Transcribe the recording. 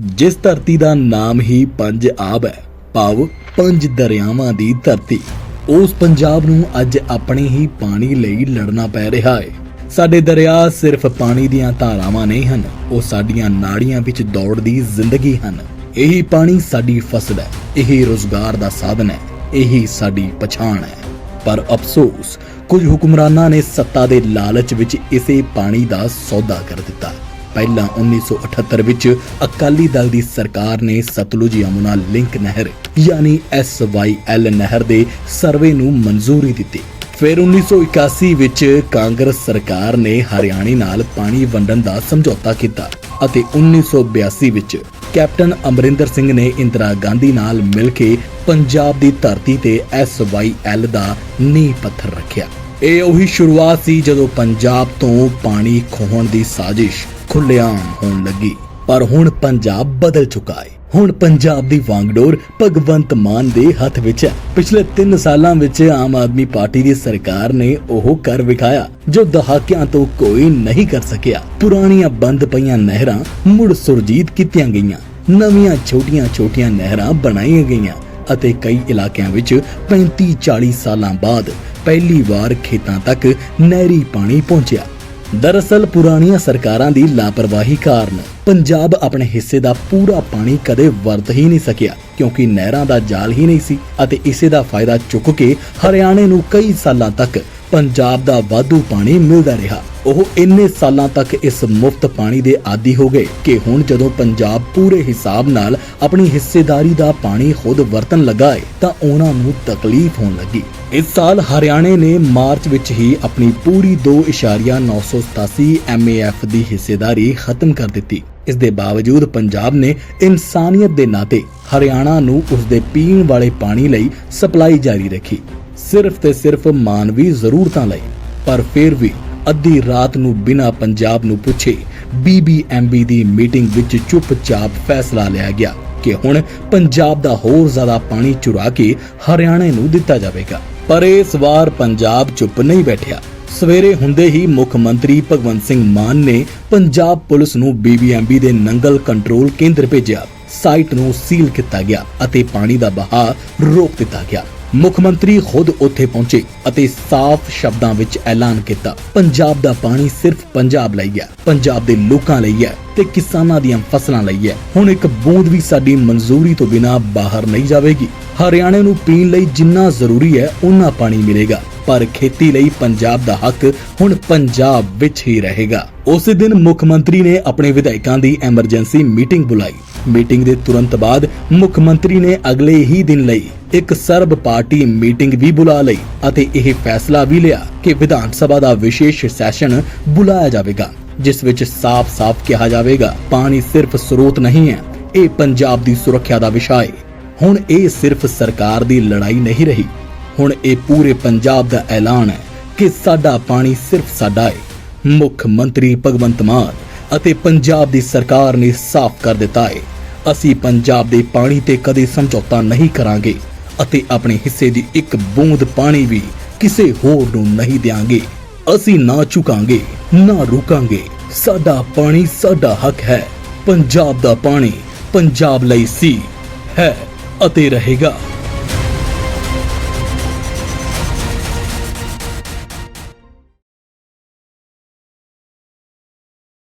ਜਿਸ ਧਰਤੀ ਦਾ ਨਾਮ ਹੀ ਪੰਜ ਆਬ ਹੈ, ਭਾਵ ਪੰਜ ਦਰਿਆਵਾਂ ਦੀ ਧਰਤੀ। ਉਸ ਪੰਜਾਬ ਨੂੰ ਅੱਜ ਆਪਣੇ ਹੀ ਪਾਣੀ ਲਈ ਲੜਨਾ ਪੈ ਰਿਹਾ ਹੈ। ਸਾਡੇ ਦਰਿਆ ਸਿਰਫ ਪਾਣੀ ਦੀਆਂ ਧਾਰਾਵਾਂ ਨਹੀਂ ਹਨ, ਉਹ ਸਾਡੀਆਂ ਨਾੜੀਆਂ ਵਿੱਚ ਦੌੜਦੀ ਜ਼ਿੰਦਗੀ ਹਨ। ਇਹੀ ਪਾਣੀ ਸਾਡੀ ਫਸਲ ਹੈ, ਇਹੀ ਰੋਜ਼ਗਾਰ ਦਾ ਸਾਧਨ ਹੈ, ਇਹੀ ਸਾਡੀ ਪਛਾਣ ਹੈ। ਪਰ ਅਫਸੋਸ, ਕੁਝ ਹੁਕਮਰਾਨਾਂ ਨੇ ਸੱਤਾ ਦੇ ਲਾਲਚ ਵਿੱਚ ਇਸੇ ਪਾਣੀ ਦਾ ਸੌਦਾ ਕਰ ਦਿੱਤਾ। ਪਹਿਲਾਂ 1978 ਵਿੱਚ ਅਕਾਲੀ ਦਲ ਦੀ ਸਰਕਾਰ ਨੇ ਸਤਲੁਜ ਯਮੁਨਾ ਲਿੰਕ ਨਹਿਰ, ਯਾਨੀ SYL ਨਹਿਰ ਦੇ ਸਰਵੇ ਨੂੰ ਮਨਜ਼ੂਰੀ ਦਿੱਤੀ। ਫਿਰ 1981 ਵਿੱਚ ਕਾਂਗਰਸ ਸਰਕਾਰ ਨੇ ਹਰਿਆਣੇ ਨਾਲ ਪਾਣੀ ਵੰਡਣ ਦਾ ਸਮਝੌਤਾ ਕੀਤਾ ਅਤੇ 1982 ਵਿੱਚ ਕੈਪਟਨ ਅਮਰਿੰਦਰ ਸਿੰਘ ਨੇ ਇੰਦਰਾ ਗਾਂਧੀ ਨਾਲ ਮਿਲ ਕੇ ਪੰਜਾਬ ਦੀ ਧਰਤੀ ਤੇ SYL ਦਾ ਨੀਂਹ ਪੱਥਰ ਰੱਖਿਆ। ਇਹ ਉਹੀ ਸ਼ੁਰੂਆਤ ਸੀ ਜਦੋਂ ਪੰਜਾਬ ਤੋਂ ਪਾਣੀ ਖੋਹਣ ਦੀ ਸਾਜ਼ਿਸ਼ ਖੁੱਲ੍ਹੇਆਮ ਹੋਣ ਲੱਗੀ, ਪਰ ਹੁਣ ਪੰਜਾਬ ਬਦਲ ਚੁੱਕਾ ਹੈ ਹੁਣ ਪੰਜਾਬ ਦੀ ਵਾਂਗਡੋਰ ਭਗਵੰਤ ਮਾਨ ਦੇ ਹੱਥ ਵਿੱਚ ਹੈ। ਪਿਛਲੇ 3 ਸਾਲਾਂ ਵਿੱਚ ਆਮ ਆਦਮੀ ਪਾਰਟੀ ਦੀ ਸਰਕਾਰ ਨੇ ਉਹ ਕਰ ਵਿਖਾਇਆ, ਜੋ ਦਹਾਕਿਆਂ ਤੋਂ ਕੋਈ ਨਹੀਂ ਕਰ ਸਕਿਆ। ਪੁਰਾਣੀਆਂ ਬੰਦ ਪਈਆਂ ਨਹਿਰਾਂ ਮੁੜ ਸੁਰਜੀਤ ਕੀਤੀਆਂ ਗਈਆਂ। ਨਵੀਆਂ ਛੋਟੀਆਂ-ਛੋਟੀਆਂ ਨਹਿਰਾਂ ਬਣਾਈਆਂ ਗਈਆਂ ਅਤੇ ਕਈ ਇਲਾਕਿਆਂ ਵਿੱਚ 35-40 ਸਾਲਾਂ ਬਾਅਦ ਪਹਿਲੀ ਵਾਰ ਖੇਤਾਂ ਤੱਕ ਨਹਿਰੀ ਪਾਣੀ ਪਹੁੰਚਿਆ। ਦਰਅਸਲ ਪੁਰਾਣੀਆਂ ਸਰਕਾਰਾਂ ਦੀ ਲਾਪਰਵਾਹੀ ਕਾਰਨ ਪੰਜਾਬ ਆਪਣੇ ਹਿੱਸੇ ਦਾ ਪੂਰਾ ਪਾਣੀ ਕਦੇ ਵਰਤ ਹੀ ਨਹੀਂ ਸਕਿਆ, ਕਿਉਂਕਿ ਨਹਿਰਾਂ ਦਾ ਜਾਲ ਹੀ ਨਹੀਂ ਸੀ ਅਤੇ ਇਸੇ ਦਾ ਫਾਇਦਾ ਚੁੱਕ ਕੇ ਹਰਿਆਣੇ ਨੂੰ ਕਈ ਸਾਲਾਂ ਤੱਕ ਪੰਜਾਬ ਦਾ ਵਾਧੂ ਪਾਣੀ ਮਿਲਦਾ ਰਿਹਾ। ਉਹ ਇੰਨੇ ਸਾਲਾਂ ਤੱਕ ਇਸ ਮੁਫਤ ਪਾਣੀ ਦੇ ਆਦੀ ਹੋ ਗਏ ਕਿ ਹੁਣ ਜਦੋਂ ਪੰਜਾਬ ਪੂਰੇ ਹਿਸਾਬ ਨਾਲ ਆਪਣੀ ਹਿੱਸੇਦਾਰੀ ਦਾ ਪਾਣੀ ਖੁਦ ਵਰਤਣ ਲੱਗਾ ਹੈ ਤਾਂ ਉਹਨਾਂ ਨੂੰ ਤਕਲੀਫ ਹੋਣ ਲੱਗੀ। ਇਸ ਸਾਲ ਹਰਿਆਣੇ ਨੇ ਮਾਰਚ ਵਿੱਚ ਹੀ ਆਪਣੀ ਪੂਰੀ 2.987 ਐਮਏਐਫ ਦੀ ਹਿੱਸੇਦਾਰੀ ਖਤਮ ਕਰ ਦਿੱਤੀ। ਇਸ ਦੇ ਬਾਵਜੂਦ ਪੰਜਾਬ ਨੇ ਇਨਸਾਨੀਅਤ ਦੇ ਨਾਤੇ ਹਰਿਆਣਾ ਨੂੰ ਉਸ ਦੇ ਪੀਣ ਵਾਲੇ ਪਾਣੀ ਲਈ ਸਪਲਾਈ ਜਾਰੀ ਰੱਖੀ। ਸਿਰਫ ਤੇ ਸਿਰਫ ਮਾਨਵੀ ਜ਼ਰੂਰਤਾਂ ਲਈ, ਪਰ ਫਿਰ ਵੀ ਅੱਧੀ ਰਾਤ ਨੂੰ ਬਿਨਾ ਪੰਜਾਬ ਨੂੰ ਪੁੱਛੇ ਬੀਬੀਐਮਬੀ ਦੀ ਮੀਟਿੰਗ ਵਿੱਚ ਚੁੱਪਚਾਪ ਫੈਸਲਾ ਲਿਆ ਗਿਆ ਕਿ ਹੁਣ ਪੰਜਾਬ ਦਾ ਹੋਰ ਜ਼ਿਆਦਾ ਪਾਣੀ ਚੁਰਾ ਕੇ ਹਰਿਆਣੇ ਨੂੰ ਦਿੱਤਾ ਜਾਵੇਗਾ। ਪਰ ਇਸ ਵਾਰ ਪੰਜਾਬ ਚੁੱਪ ਨਹੀਂ ਬੈਠਿਆ। ਸਵੇਰੇ ਹੁੰਦੇ ਹੀ ਮੁੱਖ ਮੰਤਰੀ ਭਗਵੰਤ ਸਿੰਘ ਮਾਨ ਨੇ ਪੰਜਾਬ ਪੁਲਿਸ ਨੂੰ ਬੀਬੀਐਮਬੀ ਦੇ ਨੰਗਲ ਕੰਟਰੋਲ ਕੇਂਦਰ ਭੇਜਿਆ। ਸਾਈਟ ਨੂੰ ਸੀਲ ਕੀਤਾ ਗਿਆ ਅਤੇ ਪਾਣੀ ਦਾ ਬਹਾਅ ਰੋਕ ਦਿੱਤਾ ਗਿਆ। ਮੁੱਖ ਮੰਤਰੀ ਖੁਦ ਉੱਥੇ ਪਹੁੰਚੇ ਅਤੇ ਸਾਫ਼ ਸ਼ਬਦਾਂ ਵਿੱਚ ਐਲਾਨ ਕੀਤਾ। ਪੰਜਾਬ ਦਾ ਪਾਣੀ ਸਿਰਫ ਪੰਜਾਬ ਲਈ ਹੈ। ਪੰਜਾਬ ਦੇ ਲੋਕਾਂ ਲਈ ਹੈ ਤੇ ਕਿਸਾਨਾਂ ਦੀਆਂ ਫਸਲਾਂ ਲਈ ਹੈ। ਹੁਣ ਇੱਕ ਬੂੰਦ ਵੀ ਸਾਡੀ ਮਨਜ਼ੂਰੀ ਤੋਂ ਬਿਨਾ ਬਾਹਰ ਨਹੀਂ ਜਾਵੇਗੀ। ਹਰਿਆਣੇ ਨੂੰ ਪੀਣ ਲਈ ਜਿੰਨਾ ਜ਼ਰੂਰੀ ਹੈ ਉਨਾ ਪਾਣੀ ਮਿਲੇਗਾ। ਪਰ ਖੇਤੀ ਲਈ ਪੰਜਾਬ ਦਾ ਹੱਕ ਹੁਣ ਪੰਜਾਬ ਵਿੱਚ ਹੀ ਰਹੇਗਾ। ਉਸੇ ਦਿਨ ਮੁੱਖ ਮੰਤਰੀ ਨੇ ਆਪਣੇ ਵਿਧਾਇਕਾਂ ਦੀ ਐਮਰਜੈਂਸੀ ਮੀਟਿੰਗ ਬੁਲਾਈ। ਮੀਟਿੰਗ ਦੇ ਤੁਰੰਤ ਬਾਅਦ ਮੁੱਖ ਮੰਤਰੀ ਨੇ ਅਗਲੇ ਹੀ ਦਿਨ ਲਈ ਇੱਕ ਸਰਬ ਪਾਰਟੀ ਮੀਟਿੰਗ ਵੀ ਬੁਲਾ ਲਈ ਅਤੇ ਇਹ ਫੈਸਲਾ ਵੀ ਲਿਆ ਕਿ ਵਿਧਾਨ ਸਭਾ ਦਾ ਵਿਸ਼ੇਸ਼ ਸੈਸ਼ਨ ਬੁਲਾਇਆ ਜਾਵੇਗਾ, ਜਿਸ ਵਿੱਚ ਸਾਫ਼-ਸਾਫ਼ ਕਿਹਾ ਜਾਵੇਗਾ, ਪਾਣੀ ਸਿਰਫ ਸਰੋਤ ਨਹੀਂ ਹੈ, ਇਹ ਪੰਜਾਬ ਦੀ ਸੁਰੱਖਿਆ ਦਾ ਵਿਸ਼ਾ ਹੈ ਹੁਣ ਇਹ ਸਿਰਫ ਸਰਕਾਰ ਦੀ ਲੜਾਈ ਨਹੀਂ ਰਹੀ। ਹੁਣ ਇਹ ਪੂਰੇ ਪੰਜਾਬ ਦਾ ਐਲਾਨ ਹੈ ਕਿ ਸਾਡਾ ਪਾਣੀ ਸਿਰਫ ਸਾਡਾ ਹੈ ਮੁੱਖ ਮੰਤਰੀ ਭਗਵੰਤ ਮਾਨ ਅਤੇ ਪੰਜਾਬ ਦੀ ਸਰਕਾਰ ਨੇ ਸਾਫ਼ ਕਰ ਦਿੱਤਾ ਹੈ ਅਸੀਂ ਪੰਜਾਬ ਦੇ ਪਾਣੀ ਤੇ ਕਦੇ ਸਮਝੌਤਾ ਨਹੀਂ ਕਰਾਂਗੇ। ਅਤੇ ਆਪਣੇ ਹਿੱਸੇ ਦੀ ਇੱਕ ਬੂੰਦ ਪਾਣੀ ਵੀ ਕਿਸੇ ਹੋਰ ਨੂੰ ਨਹੀਂ ਦਿਆਂਗੇ। ਅਸੀਂ ਨਾ ਝੁਕਾਂਗੇ, ਨਾ ਰੁਕਾਂਗੇ। ਸਾਡਾ ਪਾਣੀ ਸਾਡਾ ਹੱਕ ਹੈ। ਪੰਜਾਬ ਦਾ ਪਾਣੀ ਪੰਜਾਬ ਲਈ ਸੀ, ਹੈ ਅਤੇ ਰਹੇਗਾ।